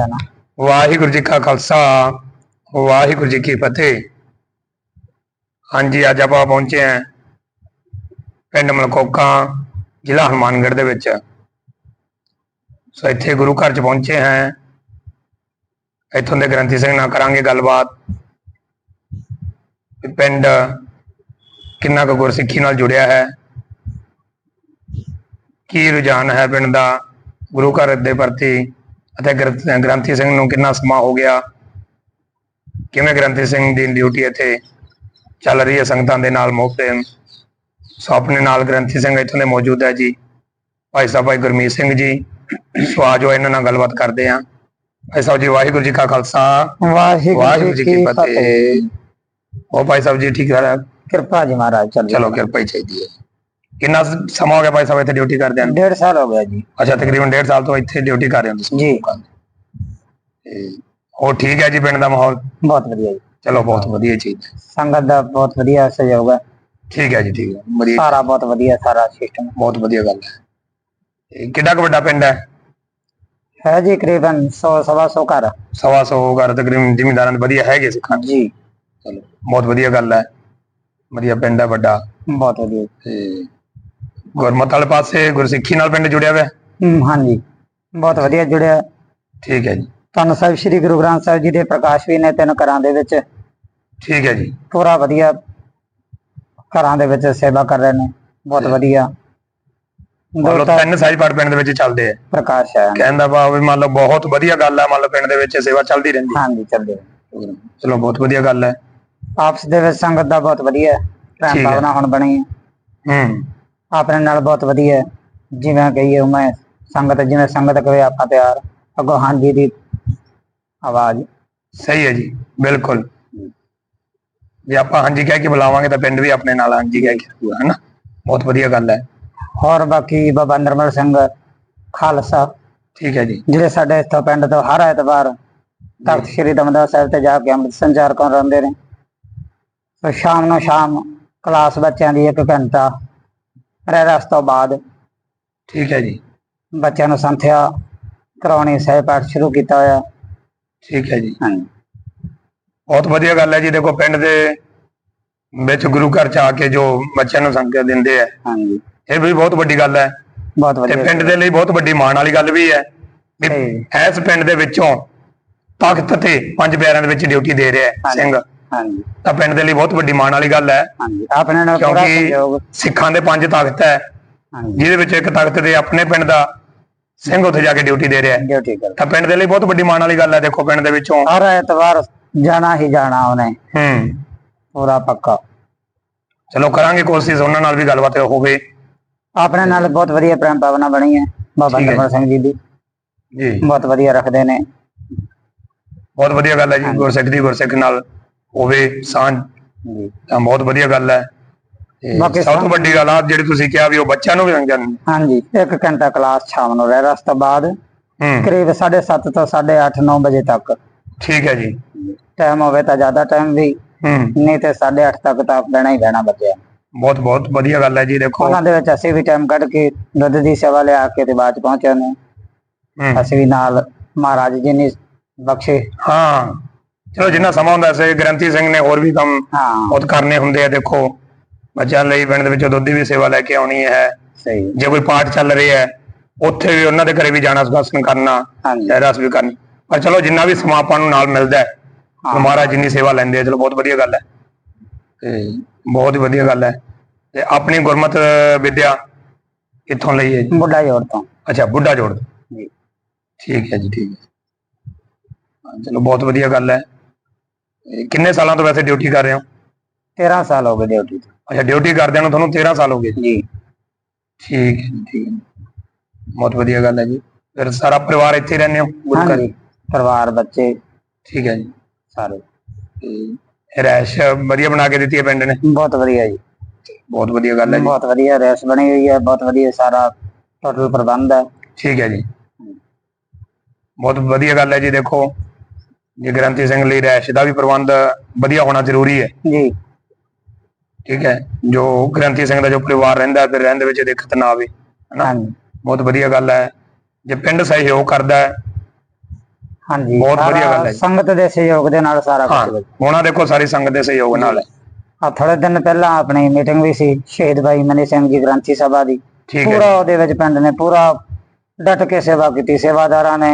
ਹੈ ਵਾਹਿਗੁਰੂ ਜੀ ਕਾ ਖਾਲਸਾ, ਵਾਹਿਗੁਰੂ ਜੀ ਕੀ ਫਤਿਹ। ਹਾਂਜੀ, ਅੱਜ ਆਪਾਂ ਪਹੁੰਚੇ ਹਾਂ ਪਿੰਡ ਮਲਕੋਕਾ, ਜ਼ਿਲ੍ਹਾ ਹਨੂਮਾਨਗੜ੍ਹ ਦੇ ਵਿੱਚ। ਸੋ ਇੱਥੇ ਗੁਰੂ ਘਰ ਚ ਪਹੁੰਚੇ ਹਾਂ। ਇੱਥੋਂ ਦੇ ਗ੍ਰੰਥੀ ਸਿੰਘ ਨਾਲ ਕਰਾਂਗੇ ਗੱਲਬਾਤ। ਪਿੰਡ ਕਿੰਨਾ ਕੁ ਗੁਰਸਿੱਖੀ ਨਾਲ ਜੁੜਿਆ ਹੈ? ਕੀ ਰੁਝਾਨ ਹੈ ਪਿੰਡ ਦਾ? ਗੁਰੂ ਘਰ ਦੇ ਪ੍ਰਤੀ ਅਤੇ ਗ੍ਰੰਥ- ਸਿੰਘ ਨੂੰ ਕਿੰਨਾ ਸਮਾਂ ਹੋ ਗਿਆ? ਕਿਵੇਂ ਗ੍ਰੰਥੀ ਸਿੰਘ ਦੀ ਡਿਊਟੀ ਇੱਥੇ ਚੱਲ ਰਹੀ ਹੈ ਸੰਗਤਾਂ ਦੇ ਨਾਲ ਮੋਹ ਪ੍ਰੇਮ? ਸੋ ਆਪਣੇ ਨਾਲ ਗ੍ਰੰਥੀ ਸਿੰਘ ਇੱਥੋਂ ਦੇ ਮੌਜੂਦ ਹੈ ਜੀ। ਭਾਈ ਸਾਹਿਬ ਭਾਈ ਗੁਰਮੀਤ ਸਿੰਘ ਜੀ ਸੋ ਆਜੋ ਇਹਨਾਂ ਨਾਲ ਗੱਲਬਾਤ ਕਰਦੇ ਹਾਂ। ਭਾਈ ਸਾਹਿਬ ਜੀ ਵਾਹਿਗੁਰੂ ਜੀ ਕਾ ਖਾਲਸਾ। ਵਾਹਿਗੁਰੂ ਜੀ ਕੀ ਫਤਿਹ। ਉਹ ਭਾਈ ਸਾਹਿਬ ਜੀ ਠੀਕ ਹੈ ਕਿਰਪਾ ਜੀ ਮਹਾਰਾਜ ਚੱਲ ਚਲੋ ਕਿਰਪਾ ਹੀ ਚਾਹੀਦੀ ਹੈ। ਕਿੰਨਾ ਸਮਾਂ ਹੋ ਗਿਆ ਭਾਈ ਸਾਹਿਬ ਇੱਥੇ ਡਿਊਟੀ ਕਰਦੇ ਹਨ ਡੇਢ ਸਾਲ ਹੋ ਗਿਆ ਜੀ। ਅੱਛਾ ਤਕਰੀਬਨ 1.5 ਸਾਲ ਤੋਂ ਇੱਥੇ ਡਿਊਟੀ ਕਰ ਰਹੇ ਹੋ ਤੁਸੀਂ? ਜੀ। ਤੇ ਹੋਰ ਠੀਕ ਹੈ ਜੀ ਪਿੰਡ ਦਾ ਮਾਹੌਲ? ਬਹੁਤ ਵਧੀਆ ਜੀ। ਚਲੋ ਬਹੁਤ ਵਧੀਆ ਚੀਜ਼ ਹੈ ਸੰਗਤ ਦਾ ਬਹੁਤ ਵਧੀਆ ਸਹਿਯੋਗ ਹੈ। ਠੀਕ ਹੈ ਜੀ ਠੀਕ ਹੈ। ਵਧੀਆ ਸਾਰਾ ਬਹੁਤ ਵਧੀਆ ਸਾਰਾ ਸਿਸਟਮ ਬਹੁਤ ਵਧੀਆ ਗੱਲ ਹੈ। ਇਹ ਕਿੱਡਾ ਕੁ ਵੱਡਾ ਪਿੰਡ ਹੈ? ਹੈ ਜੀ ਕਰੀਬਨ 100 ਸਵਾ 100 ਘਰ। ਸਵਾ ਸੌ ਘਰ ਤਕਰੀਬਨ ਜ਼ਿਮੀਂਦਾਰਾਂ ਦੇ ਵਧੀਆ ਹੈਗੇ ਸਿੱਖਾਂ ਦੇ। ਜੀ। ਚਲੋ ਬਹੁਤ ਵਧੀਆ ਗੱਲ ਹੈ। ਵਧੀਆ ਪਿੰਡ ਹੈ ਵੱਡਾ। ਬਹੁਤ ਵਧੀਆ। ਤੇ ਗੁਰਮਤ ਵਾਲੇ ਪਾਸੇ ਗੁਰਸਿੱਖੀ ਨਾਲ ਪਿੰਡ ਜੁੜਿਆ ਹੋਇਆ ਹੈ? ਹਮ, ਹਾਂਜੀ। ਬਹੁਤ ਵਧੀਆ ਜੁੜਿਆ। ਠੀਕ ਹੈ ਜੀ। ਤੁਹਾਨੂੰ ਸਾਹਿਬ ਸ੍ਰੀ ਗੁਰੂ ਗ੍ਰੰਥ ਸਾਹਿਬ ਜੀ ਦੇ ਪ੍ਰਕਾਸ਼ ਵੀ ਨੇ ਤਿੰਨ ਘਰਾਂ ਦੇ ਵਿੱਚ। ਠੀਕ ਹੈ ਜੀ। ਪੂਰਾ ਵਧੀਆ ਘਰਾਂ ਦੇ ਵਿੱਚ ਸੇਵਾ ਕਰ ਰਹੇ ਨੇ। ਬਹੁਤ ਵਧੀਆ। ਮੰਨ ਲਓ ਤਾਂ ਤਿੰਨ ਪਿੰਡ ਦੇ ਵਿੱਚ ਚੱਲਦੇ ਆ। ਪ੍ਰਕਾਸ਼ ਹੈ। ਕਹਿੰਦਾ ਭਾਵ ਵੀ ਮੰਨ ਲਓ ਬਹੁਤ ਵਧੀਆ ਗੱਲ ਹੈ ਮੰਨ ਲਓ ਪਿੰਡ ਦੇ ਵਿੱਚ ਸੇਵਾ ਚੱਲਦੀ ਰਹਿੰਦੀ। ਹੈ ਹਾਂਜੀ ਚੱਲਦੇ ਨੇ। ਚਲੋ ਬਹੁਤ ਵਧੀਆ ਗੱਲ ਹੈ। ਆਪਸ ਦੇ ਵਿੱਚ ਸੰਗਤ ਦਾ ਬਹੁਤ ਵਧੀਆ। ਹੈ। ਠੀਕ। ਭਾਵਨਾ ਹੁਣ ਬਣੀ ਹੈ। ਹੂੰ। ਆਪਣੇ ਨਾਲ ਬਹੁਤ ਵਧੀਆ ਹੈ। ਜਿਵੇਂ ਕਹੀਏ ਮੈਂ ਸੰਗਤ ਜਿਵੇਂ ਸੰਗਤ ਕਵੇ ਆਪਾਂ ਤਿਆਰ ਅੱਗੋਂ ਹਾਂਜੀ ਦੀ ਆਵਾਜ਼। ਸਹੀ ਹੈ ਜੀ ਬਿਲਕੁਲ। ਜੇ ਆਪਾਂ ਹਾਂਜੀ ਕਹਿ ਕੇ ਬੁਲਾਵਾਂਗੇ ਤਾਂ ਪਿੰਡ ਵੀ ਆਪਣੇ ਨਾਲ ਹਾਂਜੀ ਕਹਿ ਕੇ ਰਹੂਗਾ ਹਨਾ ਬਹੁਤ ਵਧੀਆ ਗੱਲ ਹੈ। ਹੋਰ ਬਾਕੀ ਬਾਬਾ ਨਰਮਲ ਸਿੰਘ ਖਾਲਸਾ। ਠੀਕ ਹੈ ਜੀ। ਜਿਹੜੇ ਸਾਡੇ ਇੱਥੋਂ ਪਿੰਡ ਤੋਂ ਹਰ ਐਤਵਾਰ ਤਖਤ ਸ੍ਰੀ ਦਮਦਮਾ ਸਾਹਿਬ ਤੇ ਜਾ ਕੇ ਅੰਮ੍ਰਿਤ ਸੰਚਾਰ ਕਰ ਰਹਿੰਦੇ ਨੇ। ਤੇ ਸ਼ਾਮ ਨੂੰ ਸ਼ਾਮ ਕਲਾਸ ਬੱਚਿਆਂ ਦੀ ਇੱਕ ਘੰਟਾ ਰਹਿਰਾਸ ਤੋਂ ਬਾਅਦ। ਠੀਕ ਹੈ ਜੀ। ਬੱਚਿਆਂ ਨੂੰ ਸੰਥਿਆ ਕਰਾਉਣੀ ਸਹਿ ਪਾਠ ਸ਼ੁਰੂ ਕੀਤਾ ਹੋਇਆ। ਠੀਕ ਹੈ ਜੀ। ਹਾਂਜੀ। ਬਹੁਤ ਵਧੀਆ ਗੱਲ ਹੈ ਜੀ। ਦੇਖੋ ਪਿੰਡ ਦੇ ਵਿੱਚ ਗੁਰੂ ਘਰ ਚ ਆ ਕੇ ਜੋ ਬੱਚਿਆਂ ਨੂੰ ਸੰਗਤ ਦਿੰਦੇ ਆ ਹਾਂਜੀ। ਇਹ ਵੀ ਬਹੁਤ ਵੱਡੀ ਗੱਲ ਹੈ। ਬਹੁਤ ਤੇ ਵਧੀਆ ਪਿੰਡ ਦੇ ਲਈ ਬਹੁਤ ਵੱਡੀ ਮਾਣ ਵਾਲੀ ਗੱਲ ਵੀ ਹੈ ਵੀ। ਇਸ ਪਿੰਡ ਦੇ ਵਿੱਚੋਂ ਤਖਤ ਤੇ ਪੰਜ ਪਿਆਰਿਆਂ ਦੇ ਵਿੱਚ ਡਿਊਟੀ ਦੇ ਰਿਹਾ। ਸਿੰਘ। ਹਾਂਜੀ। ਤਾਂ ਪਿੰਡ ਦੇ ਲਈ ਬਹੁਤ ਵੱਡੀ ਮਾਣ ਵਾਲੀ ਗੱਲ ਹੈ। ਹਾਂਜੀ ਆਪਣੇ ਨਾਲ ਪੂਰਾ ਕਿਉਂਕਿ ਸਹਿਯੋਗ। ਸਿੱਖਾਂ ਦੇ ਪੰਜ ਤਖਤ ਹੈ। ਹਾਂਜੀ। ਜਿਹਦੇ ਵਿੱਚ ਇੱਕ ਤਖਤ ਦੇ ਆਪਣੇ ਪਿੰਡ ਦਾ ਸਿੰਘ ਉੱਥੇ ਜਾ ਕੇ ਡਿਊਟੀ ਦੇ ਰਿਹਾ ਹੈ। ਡਿਊਟੀ ਕਰ ਤਾਂ ਪਿੰਡ ਦੇ ਲਈ ਬਹੁਤ ਵੱਡੀ ਮਾਣ ਵਾਲੀ ਗੱਲ ਹੈ। ਦੇਖੋ ਪਿੰਡ ਦੇ ਵਿੱਚੋਂ ਹਰ ਐਤਵਾਰ ਜਾਣਾ ਹੀ ਜਾਣਾ ਉਹਨੇ। ਹੂੰ। ਪੂਰਾ ਪੱਕਾ। ਚਲੋ ਕਰਾਂਗੇ ਕੋਸ਼ਿਸ਼। ਉਹਨਾਂ ਨਾਲ ਵੀ ਗੱਲਬਾਤ ਹੋਵੇ। ਆਪਣੇ ਨਾਲ ਬਹੁਤ ਵਧੀਆ ਪ੍ਰੇਮ ਭਾਵਨਾ ਬਣੀ ਹੈ। ਬਾਬਾ ਠੀਕ ਹੈ। ਸਿੰਘ ਜੀ ਦੀ। ਜੀ। ਬਹੁਤ ਵਧੀਆ ਰੱਖਦੇ ਨੇ। ਬਹੁਤ ਵਧੀਆ ਗੱਲ ਹੈ ਜੀ ਗੁਰਸਿੱਖ ਦੀ ਗੁਰਸਿੱਖ ਨਾਲ। ਹੋਵੇ ਸਾਂਝ। ਤਾਂ ਬਹੁਤ ਵਧੀਆ ਗੱਲ ਹੈ। ਬਾਕੀ ਸਭ ਤੋਂ ਵੱਡੀ ਗੱਲ ਆ ਜਿਹੜੀ ਤੁਸੀਂ ਕਿਹਾ ਵੀ ਉਹ ਬੱਚਿਆਂ ਨੂੰ ਵੀ ਸਮਝਣ ਹਾਂਜੀ ਇੱਕ ਘੰਟਾ ਕਲਾਸ ਸ਼ਾਮ ਨੂੰ ਰਹਿ ਰਸ ਤੋਂ ਬਾਅਦ ਕਰੀਬ 7:30 ਤੋਂ 8:30 9 ਵਜੇ ਤੱਕ। ਠੀਕ ਹੈ ਜੀ। ਟਾਈਮ ਹੋਵੇ ਤਾਂ ਜ਼ਿਆਦਾ ਟਾਈਮ ਵੀ ਨਹੀਂ ਤੇ 8:30 ਤੱਕ ਤਾਂ ਬਹਿਣਾ ਹੀ ਬਹਿਣਾ ਬੱਚਿਆਂ ਨੂੰ। ਬਹੁਤ ਬਹੁਤ ਵਧੀਆ ਗੱਲ ਹੈ ਜੀ ਦੇਖੋ। ਉਹਨਾਂ ਦੇ ਵਿੱਚ ਅਸੀਂ ਵੀ ਟਾਈਮ ਕੱਢ ਕੇ ਦੁੱਧ ਦੀ ਸੇਵਾ ਲਿਆ ਕੇ ਤੇ ਬਾਅਦ ਚ ਪਹੁੰਚੇ ਨੇ ਅਸੀਂ ਵੀ ਨਾਲ ਮਹਾਰਾਜ ਜੀ ਨੇ ਬਖਸ਼ੇ। ਹਾਂ। ਚਲੋ ਜਿੰਨਾ ਸਮਾਂ ਹੁੰਦਾ ਸੇ ਗ੍ਰੰਥੀ ਸਿੰਘ ਨੇ ਹੋਰ ਵੀ ਕੰਮ ਹਾਂ। ਬਹੁਤ ਕਰਨੇ ਹੁੰਦੇ ਆ ਦੇਖੋ। ਬੱਚਿਆਂ ਲਈ ਪਿੰਡ ਦੇ ਵਿੱਚ ਦੁੱਧ ਦੀ ਵੀ ਸੇਵਾ ਲੈ ਕੇ ਆਉਣੀ ਹੈ। ਸਹੀ। ਜੇ ਕੋਈ ਪਾਠ ਚੱਲ ਰਿਹਾ ਹੈ ਉੱਥੇ ਵੀ ਉਹਨਾਂ ਦੇ ਘਰੇ ਵੀ ਜਾਣਾ ਦਰਸ਼ਨ ਕਰਨਾ ਰਸ ਵੀ ਕਰਨੀ। ਪਰ ਚਲੋ ਜਿੰਨਾ ਵੀ ਸਮਾਂ ਆਪਾਂ ਨੂੰ ਨਾਲ ਮਿਲਦਾ ਹੈ ਮਹਾਰਾਜ ਜਿੰਨੀ ਸੇਵਾ ਲੈਂਦੇ ਆ ਚਲੋ ਬਹੁਤ ਵਧੀਆ ਗੱਲ ਹੈ। ਤੇ ਬਹੁਤ ਹੀ ਵਧੀਆ ਗੱਲ ਹੈ। ਤੇ ਆਪਣੀ ਗੁਰਮਤ ਵਿਦਿਆ ਕਿੱਥੋਂ ਲਈ ਹੈ ਜੀ? ਬੁੱਢਾ ਜੋੜ ਤੋਂ। ਅੱਛਾ ਬੁੱਢਾ ਜੋੜ ਤੋਂ। ਜੀ। ਠੀਕ ਹੈ ਜੀ ਠੀਕ ਹੈ। ਚਲੋ ਬਹੁਤ ਵਧੀਆ ਗੱਲ ਹੈ। ਕਿੰਨੇ ਸਾਲਾਂ ਤੋਂ ਵੈਸੇ ਡਿਊਟੀ ਕਰ ਰਹੇ ਹੋ? 13 ਸਾਲ ਹੋ ਗਏ ਡਿਊਟੀ ਤੇ। ਅੱਛਾ ਡਿਊਟੀ ਕਰਦਿਆਂ ਨੂੰ ਤੁਹਾਨੂੰ 13 ਸਾਲ ਹੋ ਗਏ? ਜੀ। ਠੀਕ ਹੈ ਜੀ, ਠੀਕ ਹੈ। ਬਹੁਤ ਵਧੀਆ ਗੱਲ ਹੈ ਜੀ। ਫਿਰ ਸਾਰਾ ਪਰਿਵਾਰ ਇੱਥੇ ਹੀ ਰਹਿੰਦੇ ਹੋ? ਗੁਰੂ ਘਰ? ਹਾਂਜੀ ਪਰਿਵਾਰ ਬੱਚੇ। ਠੀਕ ਹੈ ਜੀ। ਸਾਰੇ। ਤੇ ਰੈਸ਼ ਵਧੀਆ ਬਣਾ ਕੇ ਦਿੱਤੀ ਹੈ ਪਿੰਡ ਨੇ? ਬਹੁਤ ਵਧੀਆ ਜੀ। ਬਹੁਤ ਵਧੀਆ ਗੱਲ ਹੈ ਜੀ। ਬਹੁਤ ਵਧੀਆ ਰੈਸ ਬਣੀ ਹੋਈ ਹੈ ਬਹੁਤ ਵਧੀਆ ਸਾਰਾ ਟੋਟਲ ਪ੍ਰਬੰਧ ਹੈ। ਠੀਕ ਹੈ ਜੀ। ਬਹੁਤ ਵਧੀਆ ਗੱਲ ਹੈ ਜੀ ਦੇਖੋ। ਜੇ ਗ੍ਰੰਥੀ ਸਿੰਘ ਲਈ ਰੈਸ਼ ਦਾ ਵੀ ਪ੍ਰਬੰਧ ਵਧੀਆ ਹੋਣਾ ਜ਼ਰੂਰੀ ਹੈ। ਜੀ। ਠੀਕ ਹੈ ਜੋ ਗ੍ਰੰਥੀ ਸਿੰਘ ਦਾ ਜੋ ਪਰਿਵਾਰ ਰਹਿੰਦਾ ਫਿਰ ਰਹਿਣ ਦੇ ਵਿੱਚ ਦਿੱਕਤ ਨਾ ਆਵੇ ਹਨਾ? ਬਹੁਤ ਵਧੀਆ ਗੱਲ ਹੈ। ਜੇ ਪਿੰਡ ਸਹਿਯੋਗ ਕਰਦਾ ਹੈ ਹਾਂਜੀ। ਬਹੁਤ ਵਧੀਆ ਸਾਰਾ ਗੱਲ ਹੈ ਜੀ। ਸੰਗਤ ਦੇ ਸਹਿਯੋਗ ਦੇ ਨਾਲ ਸਾਰਾ ਹਾਂ ਕੁਝ ਉਹਨਾਂ ਦੇਖੋ ਸਾਰੀ ਸੰਗਤ ਦੇ ਸਹਿਯੋਗ ਨਾਲ ਹੈ। ਆ ਥੋੜੇ ਦਿਨ ਪਹਿਲਾਂ ਆਪਣੀ ਮੀਟਿੰਗ ਵੀ ਸੀ ਸ਼ਹੀਦ ਭਾਈ ਮਨੀ ਸਿੰਘ ਜੀ ਗ੍ਰੰਥੀ ਸਭਾ ਦੀ। ਪੂਰਾ ਉਹਦੇ ਵਿੱਚ ਪਿੰਡ ਨੇ ਪੂਰਾ ਡਟ ਕੇ ਸੇਵਾ ਕੀਤੀ ਸੇਵਾਦਾਰਾਂ ਨੇ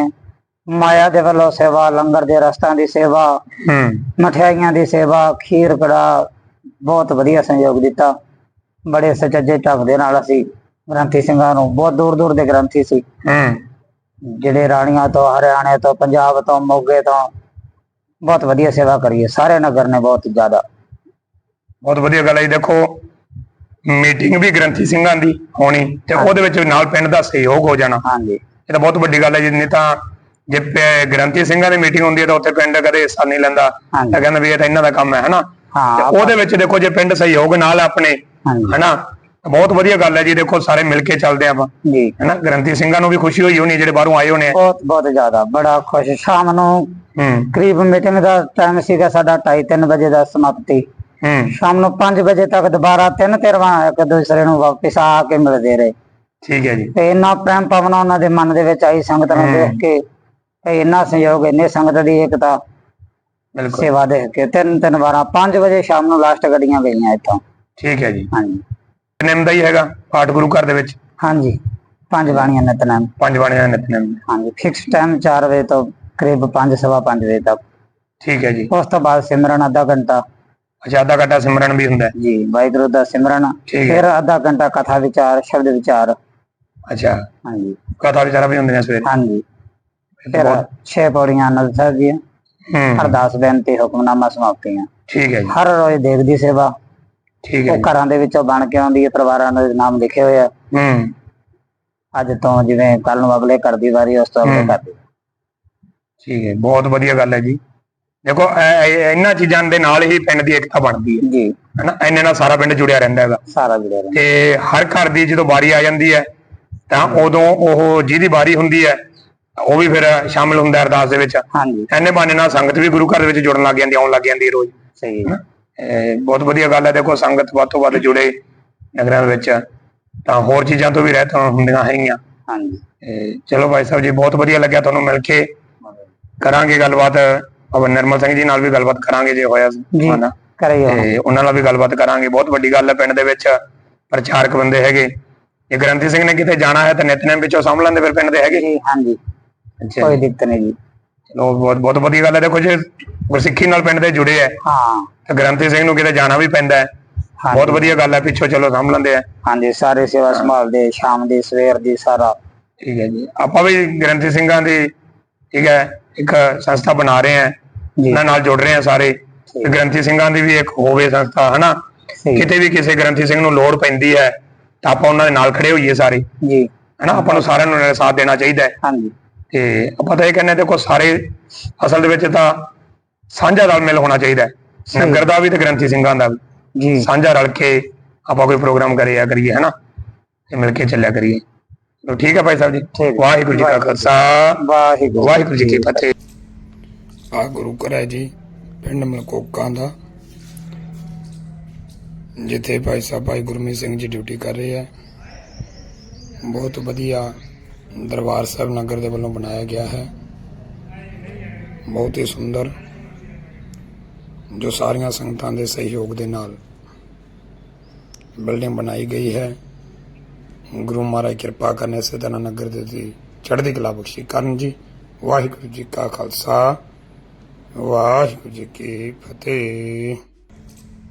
ਮਾਇਆ ਦੇ ਵੱਲੋਂ ਸੇਵਾ ਲੰਗਰ ਦੇ ਰਸਤਾਂ ਦੀ ਸੇਵਾ ਹੂੰ। ਮਠਿਆਈਆਂ ਦੀ ਸੇਵਾ ਖੀਰ ਕੜਾ ਬਹੁਤ ਵਧੀਆ ਸਹਿਯੋਗ ਦਿੱਤਾ। ਬੜੇ ਸੁਚੱਜੇ ਢੰਗ ਦੇ ਨਾਲ ਅਸੀਂ ਗ੍ਰੰਥੀ ਸਿੰਘਾਂ ਨੂੰ ਬਹੁਤ ਦੂਰ ਦੂਰ ਦੇ ਗ੍ਰੰਥੀ ਸੀ। ਹੂੰ। ਜਿਹੜੇ ਰਾਣੀਆਂ ਤੋਂ ਹਰਿਆਣੇ ਤੋਂ ਪੰਜਾਬ ਤੋਂ ਮੋਗੇ ਤੋਂ ਬਹੁਤ ਵਧੀਆ ਸੇਵਾ ਕਰੀਏ ਸਾਰੇ ਨਗਰ ਨੇ ਬਹੁਤ ਜ਼ਿਆਦਾ। ਬਹੁਤ ਵਧੀਆ ਗੱਲ ਹੈ ਦੇਖੋ ਮੀਟਿੰਗ ਵੀ ਗ੍ਰੰਥੀ ਸਿੰਘਾਂ ਦੀ ਹੋਣੀ ਤੇ ਉਹਦੇ ਵਿੱਚ ਨਾਲ ਪਿੰਡ ਦਾ ਸਹਿਯੋਗ ਹੋ ਜਾਣਾ। ਹਾਂਜੀ। ਇਹ ਤਾਂ ਬਹੁਤ ਵੱਡੀ ਗੱਲ ਹੈ ਜੀ। ਨਹੀਂ ਤਾਂ ਜੇ ਗ੍ਰੰਥੀ ਸਿੰਘਾਂ ਦੀ ਮੀਟਿੰਗ ਹੁੰਦੀ ਹੈ ਤਾਂ ਉੱਥੇ ਪਿੰਡ ਕਦੇ ਹਿੱਸਾ ਨਹੀਂ ਲੈਂਦਾ। ਤਾਂ ਕਹਿੰਦਾ ਵੀ ਇਹ ਤਾਂ ਇਹਨਾਂ ਦਾ ਕੰਮ ਹੈ ਹਨਾ? ਉਹਦੇ ਵਿੱਚ ਦੇਖੋ ਜੇ ਪਿੰਡ ਸਹਿਯੋਗ ਨਾਲ ਆਪਣੇ ਹਨਾ? ਬਹੁਤ ਵਧੀਆ ਗੱਲ ਹੈ ਜੀ ਦੇਖੋ ਸਾਰੇ ਮਿਲ ਕੇ ਚੱਲਦੇ ਆਪਾਂ। ਜੀ। ਹਨਾ? ਗ੍ਰੰਥੀ ਸਿੰਘਾਂ ਨੂੰ ਵੀ ਖੁਸ਼ੀ ਹੋਈ ਹੋਣੀ ਜਿਹੜੇ ਬਾਹਰੋਂ ਆਏ ਹੋਣੇ ਬਹੁਤ ਬਹੁਤ ਜ਼ਿਆਦਾ ਬੜਾ ਖੁਸ਼। ਸ਼ਾਮ ਨੂੰ ਕਰੀਬ ਮੀਟਿੰਗ ਦਾ ਟਾਈਮ ਸੀਗਾ ਸਾਡਾ 2:30 ਵਜੇ ਦਾ ਸਮਾਪਤੀ। ਹੂੰ। ਸ਼ਾਮ ਨੂੰ 5 ਵਜੇ ਤੱਕ ਦੁਬਾਰਾ ਤਿੰਨ ਤਿਰਵਾ ਇੱਕ ਦੂਸਰੇ ਨੂੰ ਵਾਪਿਸ ਆ ਕੇ ਮਿਲਦੇ ਰਹੇ। ਠੀਕ ਹੈ ਜੀ। ਤੇ ਇੰਨਾ ਪ੍ਰੇਮ ਭਾਵਨਾ ਉਹਨਾਂ ਦੇ ਮਨ ਦੇ ਵਿੱਚ ਆਈ ਸੰਗਤ ਨੂੰ। ਦੇਖ ਕੇ। ਇੰਨਾ ਸਹਿਯੋਗ ਇੰਨੇ ਸੰਗਤ ਦੀ ਏਕਤਾ ਬਿਲਕੁਲ। ਸੇਵਾ ਦੇਖ ਕੇ ਤਿੰਨ ਤਿੰਨ ਵਾਰਾਂ 5 ਵਜੇ ਸ਼ਾਮ ਨੂੰ ਲਾਸਟ ਗੱਡੀਆਂ ਗਈਆਂ ਇੱਥੋਂ। ਠੀਕ ਹੈ ਜੀ। ਹਾਂਜੀ। ਨਿੰਮ ਦਾ ਹੀ ਹੈਗਾ ਪਾਠ ਗੁਰੂ ਘਰ ਦੇ ਵਿੱਚ? ਹਾਂਜੀ। ਪੰਜ ਬਾਣੀਆਂ ਨਿਤਨੇਮ। ਪੰਜ ਬਾਣੀਆਂ ਦਾ ਨਿਤਨੇਮ। ਹਾਂਜੀ ਫਿਕਸ ਟਾਈਮ 4 ਵਜੇ ਤੋਂ ਕਰੀਬ 5 ਸਵਾ 5 ਵਜੇ ਤੱਕ। ਠੀਕ ਹੈ ਜੀ। ਉਸ ਤੋਂ ਬਾਅਦ ਸਿਮਰਨ ਅੱਧਾ ਘੰਟਾ। ਅੱਛਾ ਅੱਧਾ ਘੰਟਾ ਸਿਮਰਨ ਵੀ ਹੁੰਦਾ। ਹੈ ਜੀ ਵਾਹਿਗੁਰੂ ਦਾ ਸਿਮਰਨ। ਠੀਕ ਹੈ। ਫਿਰ ਅੱਧਾ ਘੰਟਾ ਕਥਾ ਵਿਚਾਰ ਸ਼ਬਦ ਵਿਚਾਰ। ਅੱਛਾ। ਹਾਂਜੀ। ਕਥਾ ਵਿਚਾਰਾ ਵੀ ਹੁੰਦੇ ਨੇ ਸਵੇਰੇ। ਹਾਂਜੀ। ਫਿਰ ਛੇ ਪੌੜੀਆਂ ਅਨੰਦ ਸਾਹਿਬ ਦੀਆਂ ਹੂੰ। ਅਰਦਾਸ ਬੇਨਤੀ ਹੁਕਮਨਾਮਾ ਸਮਾਪਤੀਆਂ ਠੀਕ ਹੈ ਜੀ। ਹਰ ਰੋਜ਼ ਦੇਗ ਦੀ ਸੇਵਾ। ਠੀਕ ਹੈ ਘਰਾਂ ਦੇ ਵਿੱਚੋਂ ਬਣ ਕੇ ਆਉਂਦੀ ਹੈ ਪਰਿਵਾਰਾਂ ਦੇ ਨਾਮ ਲਿਖੇ ਹੋਏ ਆ। ਹੂੰ। ਅੱਜ ਤੋਂ ਜਿਵੇਂ ਕੱਲ ਨੂੰ ਅਗਲੇ ਘਰ ਦੀ ਵਾਰੀ ਉਸ ਤੋਂ ਅਗਲੇ। ਘਰ ਦੀ। ਠੀਕ ਹੈ ਬਹੁਤ ਵਧੀਆ ਗੱਲ ਹੈ ਜੀ। ਦੇਖੋ ਇਹ- ਇਹ- ਇਹਨਾਂ ਚੀਜ਼ਾਂ ਦੇ ਨਾਲ ਹੀ ਪਿੰਡ ਦੀ ਏਕਤਾ ਬਣਦੀ ਹੈ। ਜੀ। ਹਨਾ ਇੰਨੇ ਨਾਲ ਸਾਰਾ ਪਿੰਡ ਜੁੜਿਆ ਰਹਿੰਦਾ ਹੈਗਾ। ਸਾਰਾ ਜੁੜਿਆ ਰਹਿੰਦਾ। ਤੇ ਹਰ ਘਰ ਦੀ ਜਦੋਂ ਵਾਰੀ ਆ ਜਾਂਦੀ ਹੈ ਤਾਂ ਉਦੋਂ ਉਹ ਜਿਹਦੀ ਵਾਰੀ ਹੁੰਦੀ ਹੈ ਉਹ ਵੀ ਫਿਰ ਸ਼ਾਮਿਲ ਹੁੰਦਾ ਅਰਦਾਸ ਦੇ ਵਿੱਚ। ਹਾਂਜੀ। ਐਨੇ ਬਹਾਨੇ ਨਾਲ ਸੰਗਤ ਵੀ ਗੁਰੂ ਘਰ ਦੇ ਵਿੱਚ ਜੁੜਨ ਲੱਗ ਜਾਂਦੀ ਆਉਣ ਲੱਗ ਜਾਂਦੀ ਰੋਜ਼। ਸਹੀ ਬਹੁਤ ਵਧੀਆ ਗੱਲ ਹੈ। ਦੇਖੋ ਸੰਗਤ ਵੱਧ ਤੋਂ ਵੱਧ ਜੁੜੇ ਨਗਰਾਂ ਦੇ ਵਿੱਚ। ਤਾਂ ਹੋਰ ਚੀਜ਼ਾਂ ਤੋਂ ਵੀ ਰਹਿਤ ਹੁੰਦੀਆਂ ਹੈਗੀਆਂ। ਹਾਂਜੀ। ਚਲੋ ਭਾਈ ਸਾਹਿਬ ਜੀ ਬਹੁਤ ਵਧੀਆ ਲੱਗਿਆ ਤੁਹਾਨੂੰ ਮਿਲ ਕੇ। ਕਰਾਂਗੇ ਗੱਲਬਾਤ। ਬਾਬਾ ਨਿਰਮਲ ਸਿੰਘ ਜੀ ਨਾਲ ਵੀ ਗੱਲਬਾਤ ਕਰਾਂਗੇ ਜੇ ਹੋਇਆ ਹਨਾ? ਉਹਨਾਂ ਨਾਲ ਵੀ ਗੱਲਬਾਤ ਕਰਾਂਗੇ। ਬਹੁਤ ਵੱਡੀ ਗੱਲ ਹੈ ਪਿੰਡ ਦੇ ਵਿੱਚ ਪ੍ਰਚਾਰਕ ਬੰਦੇ ਹੈਗੇ। ਜੇ ਗ੍ਰੰਥੀ ਸਿੰਘ ਨੇ ਕਿਤੇ ਜਾਣਾ ਹੈ ਤਾਂ ਨਿਤਨੇਮ ਵਿੱਚੋਂ ਸਾਂਭ ਲੈਂਦੇ ਫਿਰ ਪਿੰਡ ਦੇ ਹੈਗੇ। ਜੀ ਹਾਂਜੀ। ਅੱਛਾ ਕੋਈ ਦਿੱਕਤ ਨਹੀਂ ਜੀ। ਚਲੋ ਬਹੁਤ ਬਹੁਤ ਵਧੀਆ ਗੱਲ ਹੈ। ਦੇਖੋ ਜੇ ਗੁਰਸਿੱਖੀ ਨਾਲ ਪਿੰਡ ਦੇ ਜੁੜੇ ਹੈ ਹਾਂ। ਤਾਂ ਗ੍ਰੰਥੀ ਸਿੰਘ ਨੂੰ ਕਿਤੇ ਜਾਣਾ ਵੀ ਪੈਂਦਾ ਹੈ। ਹਾਂਜੀ। ਬਹੁਤ ਵਧੀਆ ਗੱਲ ਹੈ ਪਿੱਛੋਂ ਚਲੋ ਸਾਂਭ ਲੈਂਦੇ ਆ ਹਾਂਜੀ ਸਾਰੇ ਸੇਵਾ ਸੰਭਾਲਦੇ ਸ਼ਾਮ ਦੀ ਸਵੇਰ ਦੀ ਸਾਰਾ। ਠੀਕ ਹੈ ਜੀ। ਆਪਾਂ ਵੀ ਗ੍ਰੰਥੀ ਸਿੰਘਾਂ ਦੀ ਠੀਕ ਹੈ ਇੱਕ ਸੰਸਥਾ ਬਣਾ ਰਹੇ ਹਾਂ। ਜੀ। ਉਹਨਾਂ ਨਾਲ ਜੁੜ ਰਹੇ ਹਾਂ ਸਾਰੇ। ਤੇ ਗ੍ਰੰਥੀ ਸਿੰਘਾਂ ਦੀ ਵੀ ਇੱਕ ਹੋਵੇ ਸੰਸਥਾ ਹਨਾ? ਸਹੀ। ਕਿਤੇ ਵੀ ਕਿਸੇ ਗ੍ਰੰਥੀ ਸਿੰਘ ਨੂੰ ਲੋੜ ਪੈਂਦੀ ਹੈ ਤਾਂ ਆਪਾਂ ਉਹਨਾਂ ਦੇ ਨਾਲ ਖੜੇ ਹੋਈਏ ਸਾਰੇ। ਜੀ। ਹਨਾ? ਆਪਾਂ ਨੂੰ ਸਾਰਿਆਂ ਨੂੰ ਸਾਥ ਦੇਣਾ ਚਾਹੀਦਾ ਹੈ। ਹਾਂਜੀ। ਤੇ ਆਪਾਂ ਤਾਂ ਇਹ ਕਹਿੰਦੇ ਦੇਖੋ ਸਾਰੇ ਅਸਲ ਦੇ ਵਿੱਚ ਤਾਂ ਸਾਂਝਾ ਰਲ ਮਿਲ ਹੋਣਾ ਚਾਹੀਦਾ ਹੈ। ਨਗਰ ਦਾ ਵੀ ਤੇ ਗ੍ਰੰਥੀ ਸਿੰਘਾਂ ਦਾ ਵੀ। ਜੀ। ਸਾਂਝਾ ਰਲ ਕੇ ਆਪਾਂ ਕੋਈ ਪ੍ਰੋਗਰਾਮ ਕਰਿਆ ਕਰੀਏ ਹਨਾ? ਤੇ ਮਿਲ ਕੇ ਚੱਲਿਆ ਕਰੀਏ। ਚਲੋ ਠੀਕ ਹੈ ਭਾਈ ਸਾਹਿਬ ਜੀ। ਵਾਹਿਗੁਰੂ ਜੀ ਕਾ ਖਾਲਸਾ। ਵਾਹਿਗੁਰੂ। ਵਾਹਿਗੁਰੂ ਜੀ ਕੀ ਫਤਿਹ। ਆ ਗੁਰੂ ਘਰ ਹੈ ਜੀ ਪਿੰਡ ਮਲਕੋਕਾਂ ਦਾ। ਜਿੱਥੇ ਭਾਈ ਸਾਹਿਬ ਭਾਈ ਗੁਰਮੀਤ ਸਿੰਘ ਜੀ ਡਿਊਟੀ ਕਰ ਰਹੇ ਆ। ਬਹੁਤ ਵਧੀਆ ਦਰਬਾਰ ਸਾਹਿਬ ਨਗਰ ਦੇ ਵੱਲੋਂ ਬਣਾਇਆ ਗਿਆ ਹੈ। ਬਹੁਤ ਹੀ ਸੁੰਦਰ, ਜੋ ਸਾਰੀਆਂ ਸੰਗਤਾਂ ਦੇ ਸਹਿਯੋਗ ਦੇ ਨਾਲ ਬਿਲਡਿੰਗ ਬਣਾਈ ਗਈ ਹੈ। ਗੁਰੂ ਮਹਾਰਾਜ ਕਿਰਪਾ ਕਰਨ ਇਸੇ ਤਰ੍ਹਾਂ ਨਗਰ ਦੇ ਚੜ੍ਹਦੀ ਕਲਾ ਬਖਸ਼ੀ। ਕਰਨ ਜੀ, ਵਾਹਿਗੁਰੂ ਜੀ ਕਾ ਖਾਲਸਾ, ਵਾਹਿਗੁਰੂ ਜੀ ਕੀ ਫਤਿਹ।